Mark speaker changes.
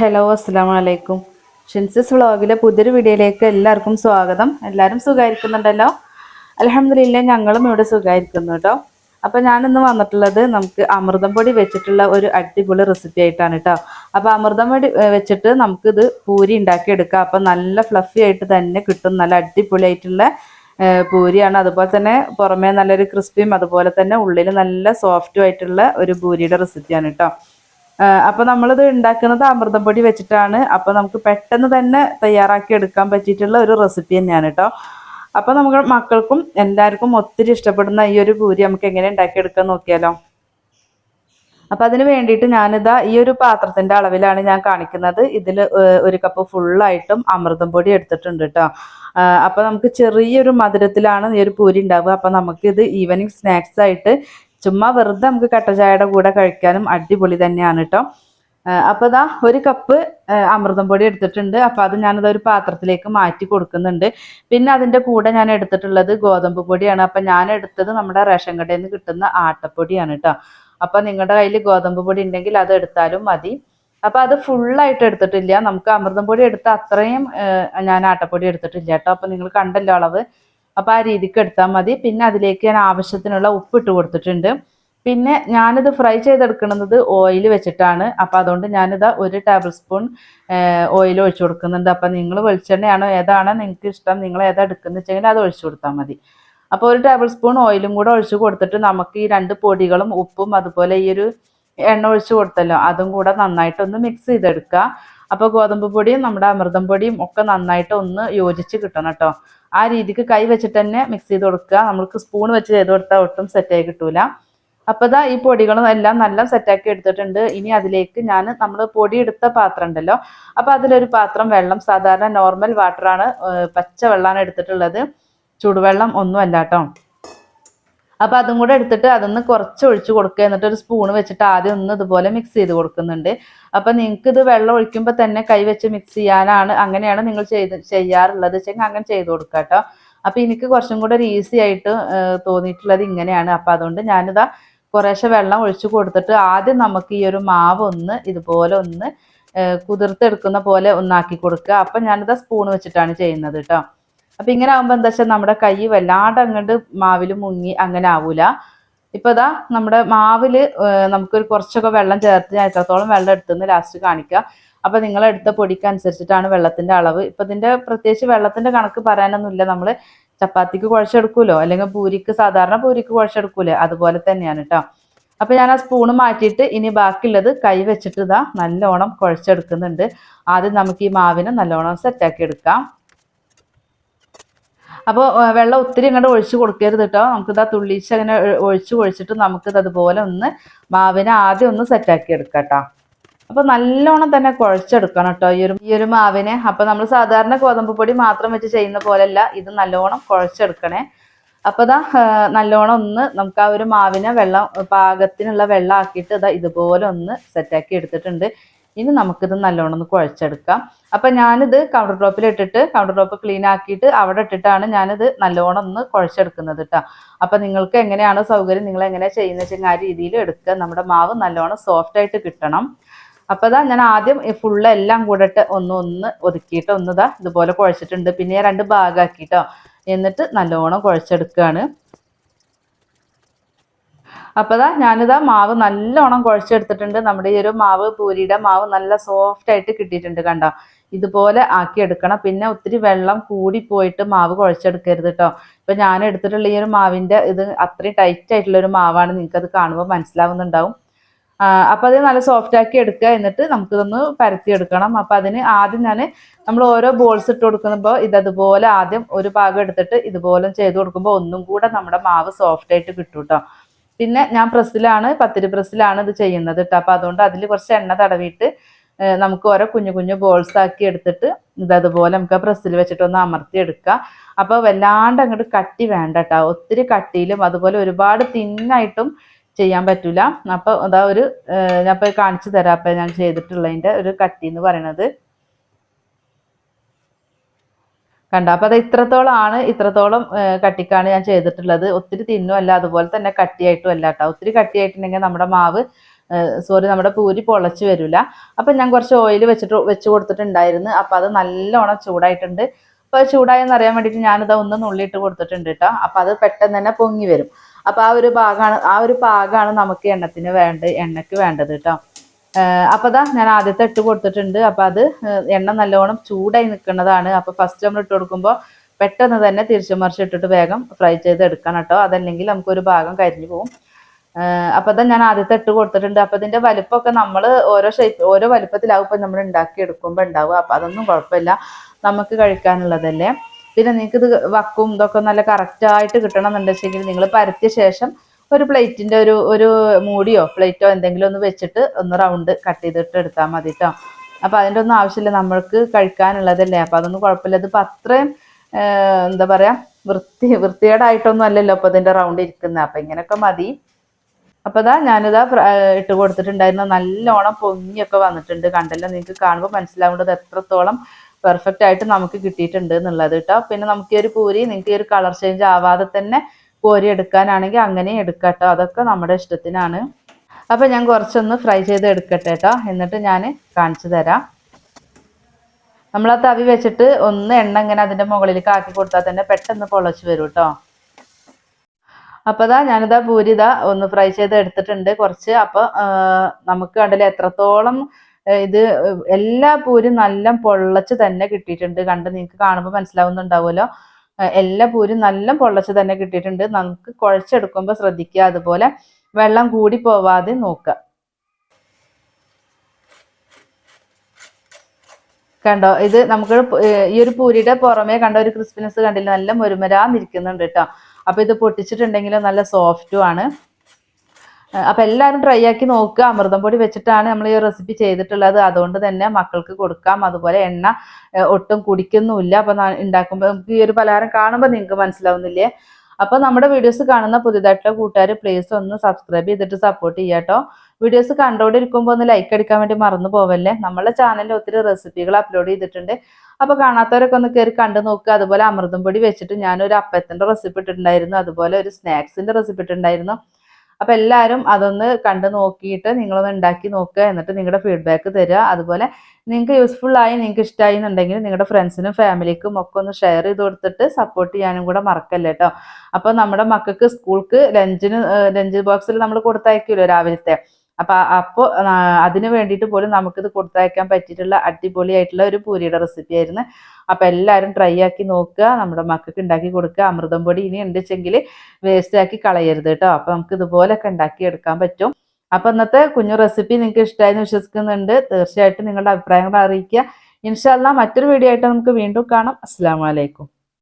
Speaker 1: Hello അസ്സാം വലൈക്കും ഷിൻസിസ് വ്ളോഗിലെ പുതിയൊരു വീഡിയോയിലേക്ക് എല്ലാവർക്കും സ്വാഗതം. എല്ലാവരും സുഖമായിരിക്കുന്നുണ്ടല്ലോ അലഹമില്ല ഞങ്ങളും ഇവിടെ സുഖമായിരിക്കുന്നു കേട്ടോ. അപ്പോൾ ഞാനിന്ന് വന്നിട്ടുള്ളത് നമുക്ക് അമൃതം പൊടി വെച്ചിട്ടുള്ള ഒരു അടിപൊളി റെസിപ്പി ആയിട്ടാണ് കേട്ടോ. അപ്പോൾ അമൃതം പൊടി വെച്ചിട്ട് നമുക്കിത് പൂരി ഉണ്ടാക്കിയെടുക്കാം. അപ്പോൾ നല്ല ഫ്ലഫി ആയിട്ട് തന്നെ കിട്ടും. നല്ല അടിപൊളിയായിട്ടുള്ള പൂരിയാണ്. അതുപോലെ തന്നെ പുറമേ നല്ലൊരു ക്രിസ്പിയും അതുപോലെ തന്നെ ഉള്ളിൽ നല്ല സോഫ്റ്റും ആയിട്ടുള്ള ഒരു പൂരിയുടെ റെസിപ്പിയാണ് കേട്ടോ. അപ്പോൾ നമ്മളിത് ഉണ്ടാക്കുന്നത് അമൃതം പൊടി വെച്ചിട്ടാണ്. അപ്പോൾ നമുക്ക് പെട്ടെന്ന് തന്നെ തയ്യാറാക്കി എടുക്കാൻ പറ്റിയിട്ടുള്ള ഒരു റെസിപ്പി തന്നെയാണ് കേട്ടോ അപ്പോൾ നമുക്ക് മക്കൾക്കും എല്ലാവർക്കും ഒത്തിരി ഇഷ്ടപ്പെടുന്ന ഈ ഒരു പൂരി നമുക്ക് എങ്ങനെ ഉണ്ടാക്കിയെടുക്കാൻ നോക്കിയാലോ? അപ്പം അതിന് വേണ്ടിയിട്ട് ഞാനിതാ ഈ ഒരു പാത്രത്തിന്റെ അളവിലാണ് ഞാൻ കാണിക്കുന്നത്. ഇതിൽ ഒരു കപ്പ് ഫുള്ളായിട്ടും അമൃതം പൊടി എടുത്തിട്ടുണ്ട് കേട്ടോ അപ്പോൾ നമുക്ക് ചെറിയൊരു മധുരത്തിലാണ് ഈ ഒരു പൂരി ഉണ്ടാവുക. അപ്പോൾ നമുക്കിത് ഈവനിങ് സ്നാക്സ് ആയിട്ട് ചുമ്മാ വെറുതെ നമുക്ക് കട്ടചായയുടെ കൂടെ കഴിക്കാനും അടിപൊളി തന്നെയാണ് കേട്ടോ അപ്പോൾ ഇതാ ഒരു കപ്പ് അമൃതം പൊടി എടുത്തിട്ടുണ്ട്. അപ്പോൾ അത് ഞാനത് ഒരു പാത്രത്തിലേക്ക് മാറ്റി കൊടുക്കുന്നുണ്ട്. പിന്നെ അതിന്റെ കൂടെ ഞാൻ എടുത്തിട്ടുള്ളത് ഗോതമ്പ് പൊടിയാണ്. അപ്പം ഞാൻ എടുത്തത് നമ്മുടെ റേഷൻ കടയിൽ നിന്ന് കിട്ടുന്ന ആട്ടപ്പൊടിയാണ് കേട്ടോ അപ്പോൾ നിങ്ങളുടെ കയ്യിൽ ഗോതമ്പ് പൊടി ഉണ്ടെങ്കിൽ അത് എടുത്താലും മതി. അപ്പോൾ അത് ഫുള്ളായിട്ട് എടുത്തിട്ടില്ല. നമുക്ക് അമൃതം പൊടി എടുത്ത അത്രയും ഞാൻ ആട്ടപ്പൊടി എടുത്തിട്ടില്ല കേട്ടോ അപ്പോൾ നിങ്ങൾ കണ്ടല്ലോ അളവ്. അപ്പോൾ ആ രീതിക്ക് എടുത്താൽ മതി. പിന്നെ അതിലേക്ക് ഞാൻ ആവശ്യത്തിനുള്ള ഉപ്പ് ഇട്ട് കൊടുത്തിട്ടുണ്ട്. പിന്നെ ഞാനിത് ഫ്രൈ ചെയ്തെടുക്കുന്നത് ഓയിൽ വെച്ചിട്ടാണ്. അപ്പോൾ അതുകൊണ്ട് ഞാനിത് ഒരു ടേബിൾ സ്പൂൺ ഓയിൽ ഒഴിച്ചു കൊടുക്കുന്നുണ്ട്. അപ്പം നിങ്ങൾ വെളിച്ചെണ്ണയാണോ ഏതാണോ നിങ്ങൾക്ക് ഇഷ്ടം നിങ്ങൾ ഏതാ എടുക്കുന്നത് വെച്ചെങ്കിൽ അത് ഒഴിച്ചു കൊടുത്താൽ മതി. അപ്പോൾ ഒരു ടേബിൾ സ്പൂൺ ഓയിലും കൂടെ ഒഴിച്ചു കൊടുത്തിട്ട് നമുക്ക് ഈ രണ്ട് പൊടികളും ഉപ്പും അതുപോലെ ഈ ഒരു എണ്ണ ഒഴിച്ചു കൊടുത്തല്ലോ അതും കൂടെ നന്നായിട്ടൊന്ന് മിക്സ് ചെയ്തെടുക്കുക. അപ്പോൾ ഗോതമ്പ് പൊടിയും നമ്മുടെ അമൃതം പൊടിയും ഒക്കെ നന്നായിട്ട് ഒന്ന് യോജിച്ച് കിട്ടണം കേട്ടോ. ആ രീതിക്ക് കൈ വെച്ചിട്ട് തന്നെ മിക്സ് ചെയ്ത് കൊടുക്കുക. നമ്മൾക്ക് സ്പൂൺ വെച്ച് ചെയ്ത് കൊടുത്താൽ ഒട്ടും സെറ്റായി കിട്ടൂല. അപ്പോൾ ഈ പൊടികളും എല്ലാം നല്ല സെറ്റാക്കി എടുത്തിട്ടുണ്ട്. ഇനി അതിലേക്ക് ഞാൻ നമ്മൾ പൊടി എടുത്ത പാത്രം ഉണ്ടല്ലോ അപ്പോൾ അതിലൊരു പാത്രം വെള്ളം സാധാരണ നോർമൽ വാട്ടറാണ് പച്ച വെള്ളമാണ് എടുത്തിട്ടുള്ളത്. ചൂടുവെള്ളം ഒന്നും അല്ല കേട്ടോ. അപ്പോൾ അതും കൂടെ എടുത്തിട്ട് അതൊന്ന് കുറച്ച് ഒഴിച്ച് കൊടുക്കുക. എന്നിട്ട് ഒരു സ്പൂൺ വെച്ചിട്ട് ആദ്യം ഒന്ന് ഇതുപോലെ മിക്സ് ചെയ്ത് കൊടുക്കുന്നുണ്ട്. അപ്പോൾ നിങ്ങൾക്ക് ഇത് വെള്ളം ഒഴിക്കുമ്പോൾ തന്നെ കൈ വെച്ച് മിക്സ് ചെയ്യാനാണ് അങ്ങനെയാണ് നിങ്ങൾ ചെയ്ത് ചെയ്യാറുള്ളത്. വെച്ചെങ്കിൽ അങ്ങനെ ചെയ്ത് കൊടുക്കുക കേട്ടോ അപ്പോൾ എനിക്ക് കുറച്ചും കൂടെ ഒരു ഈസി ആയിട്ട് തോന്നിയിട്ടുള്ളത് ഇങ്ങനെയാണ്. അപ്പോൾ അതുകൊണ്ട് ഞാനിതാ കുറേശ്ശെ വെള്ളം ഒഴിച്ചു കൊടുത്തിട്ട് ആദ്യം നമുക്ക് ഈ ഒരു മാവ് ഒന്ന് ഇതുപോലെ ഒന്ന് കുതിർത്തെടുക്കുന്ന പോലെ ഒന്നാക്കി കൊടുക്കുക. അപ്പം ഞാനിതാ സ്പൂൺ വെച്ചിട്ടാണ് ചെയ്യുന്നത് കേട്ടോ അപ്പം ഇങ്ങനെ ആകുമ്പോൾ എന്താ വെച്ചാൽ നമ്മുടെ കൈ വല്ലാണ്ട് അങ്ങോട്ട് മാവിൽ മുങ്ങി അങ്ങനെ ആവൂല. ഇപ്പോൾ ഇതാ നമ്മുടെ മാവിൽ നമുക്കൊരു കുറച്ചൊക്കെ വെള്ളം ചേർത്ത് ഞാൻ എത്രത്തോളം വെള്ളം എടുത്തുനിന്ന് ലാസ്റ്റ് കാണിക്കുക അപ്പോൾ നിങ്ങൾ എടുത്ത പൊടിക്ക് അനുസരിച്ചിട്ടാണ് വെള്ളത്തിന്റെ അളവ്. ഇപ്പം ഇതിന്റെ പ്രത്യേകിച്ച് വെള്ളത്തിന്റെ കണക്ക് പറയാനൊന്നുമില്ല. നമ്മൾ ചപ്പാത്തിക്ക് കുഴച്ചെടുക്കുമല്ലോ അല്ലെങ്കിൽ പൂരിക്ക് സാധാരണ പൂരിക്ക് കുഴച്ചെടുക്കൂലേ? അതുപോലെ തന്നെയാണ് കേട്ടോ അപ്പോൾ ഞാൻ ആ സ്പൂണ് മാറ്റിയിട്ട് ഇനി ബാക്കിയുള്ളത് കൈ വെച്ചിട്ട് ഇതാ നല്ലോണം കുഴച്ചെടുക്കുന്നുണ്ട്. ആദ്യം നമുക്ക് ഈ മാവിനെ നല്ലോണം സെറ്റാക്കി എടുക്കാം. അപ്പോൾ വെള്ളം ഒത്തിരി അങ്ങോട്ട് ഒഴിച്ച് കൊടുക്കരുത് കേട്ടോ നമുക്കിതാ തുള്ളിച്ച് അങ്ങനെ ഒഴിച്ച് ഒഴിച്ചിട്ട് നമുക്കിത് അതുപോലെ ഒന്ന് മാവിനെ ആദ്യം ഒന്ന് സെറ്റാക്കി എടുക്കാം കേട്ടോ അപ്പോൾ നല്ലോണം തന്നെ കുഴച്ചെടുക്കണം കേട്ടോ ഈ ഒരു ഈ ഒരു മാവിനെ. അപ്പോൾ നമ്മൾ സാധാരണ ഗോതമ്പ് പൊടി മാത്രം വെച്ച് ചെയ്യുന്ന പോലെയല്ല ഇത് നല്ലോണം കുഴച്ചെടുക്കണേ. അപ്പോൾ ഇതാ നല്ലോണം ഒന്ന് നമുക്ക് ആ ഒരു മാവിനെ വെള്ളം പാകത്തിനുള്ള വെള്ളം ആക്കിയിട്ട് ഇതാ ഇതുപോലെ ഒന്ന് സെറ്റാക്കി എടുത്തിട്ടുണ്ട്. ഇനി നമുക്കിത് നല്ലോണം ഒന്ന് കുഴച്ചെടുക്കാം. അപ്പം ഞാനിത് കൗണ്ടർ ടോപ്പിൽ ഇട്ടിട്ട് കൗണ്ടർ ടോപ്പ് ക്ലീൻ ആക്കിയിട്ട് അവിടെ ഇട്ടിട്ടാണ് ഞാനിത് നല്ലോണം ഒന്ന് കുഴച്ചെടുക്കുന്നത് കേട്ടോ അപ്പം നിങ്ങൾക്ക് എങ്ങനെയാണോ സൗകര്യം നിങ്ങൾ എങ്ങനെയാണ് ചെയ്യുന്ന വെച്ചാൽ ആ രീതിയിൽ എടുക്കുക. നമ്മുടെ മാവ് നല്ലോണം സോഫ്റ്റ് ആയിട്ട് കിട്ടണം. അപ്പോൾ ഞാൻ ആദ്യം ഫുള്ള് എല്ലാം കൂടെ ഇട്ട് ഒന്ന് ഒന്ന് ഒതുക്കിയിട്ട് ഒന്ന് ഇതാ ഇതുപോലെ കുഴച്ചിട്ടുണ്ട്. പിന്നെ രണ്ട് ഭാഗമാക്കിയിട്ടോ എന്നിട്ട് നല്ലോണം കുഴച്ചെടുക്കുകയാണ്. അപ്പോൾ ഇതാ ഞാനിതാ മാവ് നല്ലോണം കുഴച്ചെടുത്തിട്ടുണ്ട്. നമ്മുടെ ഈ ഒരു മാവ് പൂരിയുടെ മാവ് നല്ല സോഫ്റ്റ് ആയിട്ട് കിട്ടിയിട്ടുണ്ട് കണ്ടോ? ഇതുപോലെ ആക്കി എടുക്കണം പിന്നെ ഒത്തിരി വെള്ളം കൂടി പോയിട്ട് മാവ് കുഴച്ചെടുക്കരുത് കേട്ടോ. ഇപ്പം ഞാൻ എടുത്തിട്ടുള്ള ഈ ഒരു മാവിന്റെ ഇത് അത്രയും ടൈറ്റ് ആയിട്ടുള്ള ഒരു മാവാണ് നിങ്ങൾക്ക് അത് കാണുമ്പോൾ മനസ്സിലാവുന്നുണ്ടാവും അപ്പം അത് നല്ല സോഫ്റ്റ് ആക്കി എടുക്കുക. എന്നിട്ട് നമുക്കിതൊന്ന് എടുക്കണം അപ്പം അതിന് ആദ്യം ഞാൻ നമ്മൾ ഓരോ ബോൾസ് ഇട്ട് കൊടുക്കുമ്പോൾ ഇതതുപോലെ ആദ്യം ഒരു ഭാഗം എടുത്തിട്ട് ഇതുപോലെ ചെയ്ത് കൊടുക്കുമ്പോൾ ഒന്നും കൂടെ നമ്മുടെ മാവ് സോഫ്റ്റ് ആയിട്ട് കിട്ടും കേട്ടോ പിന്നെ ഞാൻ പ്രസ്സിലാണ് പത്തിരി പ്രസ്സിലാണ് ഇത് ചെയ്യുന്നത് കേട്ടോ അപ്പൊ അതുകൊണ്ട് അതിൽ കുറച്ച് എണ്ണ തടവിയിട്ട് നമുക്ക് ഓരോ കുഞ്ഞു കുഞ്ഞു ബോൾസ് ആക്കി എടുത്തിട്ട് ഇതതുപോലെ നമുക്ക് പ്രസ്സിൽ വെച്ചിട്ട് ഒന്ന് അമർത്തി എടുക്കുക അപ്പോൾ വല്ലാണ്ട് അങ്ങോട്ട് കട്ടി വേണ്ട കേട്ടോ ഒത്തിരി കട്ടിയിലും അതുപോലെ ഒരുപാട് തിന്നായിട്ടും ചെയ്യാൻ പറ്റില്ല അപ്പോൾ അതാ ഒരു ഞാൻ കാണിച്ചു തരാം. അപ്പൊ ഞാൻ ചെയ്തിട്ടുള്ളതിന്റെ ഒരു കട്ടി എന്ന് പറയണത്. കണ്ടോ? അപ്പോൾ അത് ഇത്രത്തോളം ആണ് ഇത്രത്തോളം കട്ടിക്കാണ് ഞാൻ ചെയ്തിട്ടുള്ളത്. ഒത്തിരി തിന്നുമല്ല അതുപോലെ തന്നെ കട്ടിയായിട്ടും അല്ല കേട്ടോ ഒത്തിരി കട്ടിയായിട്ടുണ്ടെങ്കിൽ നമ്മുടെ മാവ് സോറി നമ്മുടെ പൂരി പൊളച്ച് വരില്ല അപ്പം ഞാൻ കുറച്ച് ഓയിൽ വെച്ചിട്ട് വെച്ച് കൊടുത്തിട്ടുണ്ടായിരുന്നു. അപ്പം അത് നല്ലോണം ചൂടായിട്ടുണ്ട്. അപ്പോൾ ചൂടായെന്ന് അറിയാൻ വേണ്ടിയിട്ട് ഞാനിത് ഒന്ന് നുള്ളിയിട്ട് കൊടുത്തിട്ടുണ്ട് കേട്ടോ അപ്പോൾ അത് പെട്ടെന്ന് തന്നെ പൊങ്ങി വരും. അപ്പോൾ ആ ഒരു ഭാഗമാണ് ആ ഒരു പാകമാണ് നമുക്ക് എണ്ണത്തിന് വേണ്ട എണ്ണയ്ക്ക് വേണ്ടത് കേട്ടോ അപ്പോൾ ഞാൻ ആദ്യത്തെ ഇട്ട് കൊടുത്തിട്ടുണ്ട്. അപ്പോൾ അത് എണ്ണ നല്ലോണം ചൂടായി നിൽക്കുന്നതാണ്. അപ്പോൾ ഫസ്റ്റ് നമ്മൾ ഇട്ട് കൊടുക്കുമ്പോൾ പെട്ടെന്ന് തന്നെ തിരിച്ചു മറിച്ച് ഇട്ടിട്ട് വേഗം ഫ്രൈ ചെയ്ത് എടുക്കണം കേട്ടോ. അതല്ലെങ്കിൽ നമുക്കൊരു ഭാഗം കരിഞ്ഞു പോകും അപ്പോൾ അതാ ഞാൻ ആദ്യത്തെ ഇട്ട് കൊടുത്തിട്ടുണ്ട്. അപ്പോൾ ഇതിന്റെ വലിപ്പമൊക്കെ നമ്മൾ ഓരോ ഷേപ്പ് ഓരോ വലിപ്പത്തിലാവും ഇപ്പം നമ്മൾ ഉണ്ടാക്കി എടുക്കുമ്പോൾ ഉണ്ടാവും അപ്പോൾ അതൊന്നും കുഴപ്പമില്ല. നമുക്ക് കഴിക്കാനുള്ളതല്ലേ. പിന്നെ നിങ്ങൾക്ക് ഇത് വക്കും ഇതൊക്കെ നല്ല കറക്റ്റായിട്ട് കിട്ടണം എന്നുണ്ടെങ്കിൽ നിങ്ങൾ പരത്തിയ ശേഷം ഒരു പ്ലേറ്റിന്റെ ഒരു ഒരു മൂടിയോ പ്ലേറ്റോ എന്തെങ്കിലും ഒന്ന് വെച്ചിട്ട് ഒന്ന് റൗണ്ട് കട്ട് ചെയ്തിട്ട് എടുത്താൽ മതി കേട്ടോ അപ്പോൾ അതിന്റെ ഒന്നും ആവശ്യമില്ല. നമ്മൾക്ക് കഴിക്കാനുള്ളതല്ലേ. അപ്പോൾ അതൊന്നും കുഴപ്പമില്ല. ഇതിപ്പോൾ അത്രയും എന്താ പറയാ വൃത്തി വൃത്തികേടായിട്ടൊന്നും അല്ലല്ലോ അപ്പോൾ ഇതിന്റെ റൗണ്ട് ഇരിക്കുന്നത് അപ്പോൾ ഇങ്ങനെയൊക്കെ മതി. അപ്പോൾ ഇതാ ഞാനിതാ ഇട്ട് കൊടുത്തിട്ടുണ്ടായിരുന്നു. നല്ലോണം പൊങ്ങിയൊക്കെ വന്നിട്ടുണ്ട്. കണ്ടല്ലോ നിങ്ങൾക്ക് കാണുമ്പോൾ മനസ്സിലാവേണ്ടത് എത്രത്തോളം പെർഫെക്റ്റ് ആയിട്ട് നമുക്ക് കിട്ടിയിട്ടുണ്ട് എന്നുള്ളത് കേട്ടോ പിന്നെ നമുക്ക് ഈ ഒരു പൂരി നിങ്ങൾക്ക് ഈ ഒരു കളർ ചേഞ്ച് ആവാതെ തന്നെ കോരി എടുക്കാനാണെങ്കിൽ അങ്ങനെ എടുക്കാം കേട്ടോ അതൊക്കെ നമ്മുടെ ഇഷ്ടത്തിനാണ്. അപ്പോൾ ഞാൻ കുറച്ചൊന്ന് ഫ്രൈ ചെയ്ത് എടുക്കട്ടെ കേട്ടോ എന്നിട്ട് ഞാൻ കാണിച്ചു തരാം. നമ്മൾ ആ തവി വെച്ചിട്ട് ഒന്ന് എണ്ണ ഇങ്ങനെ അതിന്റെ മുകളിലേക്ക് ആക്കി കൊടുത്താൽ തന്നെ പെട്ടെന്ന് പൊളച്ച് വരും കേട്ടോ അപ്പോൾ ഇതാ ഞാനിതാ പൂരി ഇതാ ഒന്ന് ഫ്രൈ ചെയ്ത് എടുത്തിട്ടുണ്ട്. കുറച്ച് അപ്പോൾ നമുക്ക് കണ്ടില്ല എത്രത്തോളം ഇത് എല്ലാ പൂരും നല്ല പൊള്ളച്ച് തന്നെ കിട്ടിയിട്ടുണ്ട്. കണ്ട് നിങ്ങൾക്ക് കാണുമ്പോൾ മനസ്സിലാവുന്നുണ്ടാവുമല്ലോ. എല്ലാ പൂരും നല്ല പൊള്ളച്ച് തന്നെ കിട്ടിയിട്ടുണ്ട്. നമുക്ക് കുഴച്ചെടുക്കുമ്പോൾ ശ്രദ്ധിക്കുക. അതുപോലെ വെള്ളം കൂടി പോവാതെ നോക്കുക. കണ്ടോ? ഇത് നമുക്ക് ഈ ഒരു പൂരിയുടെ പുറമേ കണ്ട ഒരു ക്രിസ്പിനെസ് കണ്ടില്ല? നല്ല മുരുമരാന്നിരിക്കുന്നുണ്ട് കേട്ടോ. അപ്പൊ ഇത് പൊട്ടിച്ചിട്ടുണ്ടെങ്കിൽ നല്ല സോഫ്റ്റും ആണ്. അപ്പൊ എല്ലാവരും ട്രൈ ആക്കി നോക്കുക അമൃതം പൊടി വെച്ചിട്ടാണ് നമ്മൾ ഈ റെസിപ്പി ചെയ്തിട്ടുള്ളത്. അതുകൊണ്ട് തന്നെ മക്കൾക്ക് കൊടുക്കാം. അതുപോലെ എണ്ണ ഒട്ടും കുടിക്കുന്നുമില്ല. അപ്പൊ ഉണ്ടാക്കുമ്പോൾ നമുക്ക് ഈ ഒരു പലഹാരം കാണുമ്പോൾ നിങ്ങൾക്ക് മനസ്സിലാവുന്നില്ലേ? അപ്പൊ നമ്മുടെ വീഡിയോസ് കാണുന്ന പുതിയതായിട്ടുള്ള കൂട്ടുകാർ പ്ലീസ് ഒന്ന് സബ്സ്ക്രൈബ് ചെയ്തിട്ട് സപ്പോർട്ട് ചെയ്യാട്ടോ വീഡിയോസ് കണ്ടുകൊണ്ടിരിക്കുമ്പോൾ ഒന്ന് ലൈക്ക് അടിക്കാൻ വേണ്ടി മറന്നു പോവല്ലേ? നമ്മളെ ചാനലിൽ ഒത്തിരി റെസിപ്പികൾ അപ്ലോഡ് ചെയ്തിട്ടുണ്ട്. അപ്പൊ കാണാത്തവരൊക്കെ ഒന്ന് കയറി കണ്ടു നോക്കുക അതുപോലെ അമൃതം പൊടി വെച്ചിട്ട് ഞാനൊരു അപ്പത്തിന്റെ റെസിപ്പി ഇട്ടിട്ടുണ്ടായിരുന്നു. അതുപോലെ ഒരു സ്നാക്സിന്റെ റെസിപ്പി ഇട്ടിട്ടുണ്ടായിരുന്നു. അപ്പൊ എല്ലാവരും അതൊന്ന് കണ്ടു നോക്കിയിട്ട് നിങ്ങളൊന്ന് ഉണ്ടാക്കി നോക്കുക എന്നിട്ട് നിങ്ങളുടെ ഫീഡ്ബാക്ക് തരിക. അതുപോലെ നിങ്ങൾക്ക് യൂസ്ഫുൾ ആയി നിങ്ങൾക്ക് ഇഷ്ടമായി എന്നുണ്ടെങ്കിൽ നിങ്ങളുടെ ഫ്രണ്ട്സിനും ഫാമിലിക്കും ഒക്കെ ഒന്ന് ഷെയർ ചെയ്ത് കൊടുത്തിട്ട് സപ്പോർട്ട് ചെയ്യാനും കൂടെ മറക്കല്ലേ കേട്ടോ അപ്പോൾ നമ്മുടെ മക്കൾക്ക് സ്കൂൾക്ക് ലഞ്ചിന് ലഞ്ച് ബോക്സിൽ നമ്മൾ കൊടുത്തയക്കുമല്ലോ രാവിലത്തെ? അപ്പൊ അപ്പോൾ അതിന് വേണ്ടിയിട്ട് പോലും നമുക്കിത് കൊടുത്തയക്കാൻ പറ്റിയിട്ടുള്ള അടിപൊളിയായിട്ടുള്ള ഒരു പൂരിയുടെ റെസിപ്പി ആയിരുന്നു. അപ്പൊ എല്ലാവരും ട്രൈ ആക്കി നോക്കുക. നമ്മുടെ മക്കൾക്ക് ഉണ്ടാക്കി കൊടുക്കുക. അമൃതം പൊടി ഇനി ഉണ്ടെച്ചെങ്കിൽ വേസ്റ്റ് ആക്കി കളയരുത് കേട്ടോ. അപ്പൊ നമുക്ക് ഇതുപോലൊക്കെ ഉണ്ടാക്കി എടുക്കാൻ പറ്റും. അപ്പൊ ഇന്നത്തെ കുഞ്ഞു റെസിപ്പി നിങ്ങൾക്ക് ഇഷ്ടമായെന്ന് വിശ്വസിക്കുന്നുണ്ട്. തീർച്ചയായിട്ടും നിങ്ങളുടെ അഭിപ്രായങ്ങൾ അറിയിക്കുക. ഇൻഷാല്ല മറ്റൊരു വീഡിയോ ആയിട്ട് നമുക്ക് വീണ്ടും കാണാം. അസ്സാം വലൈക്കും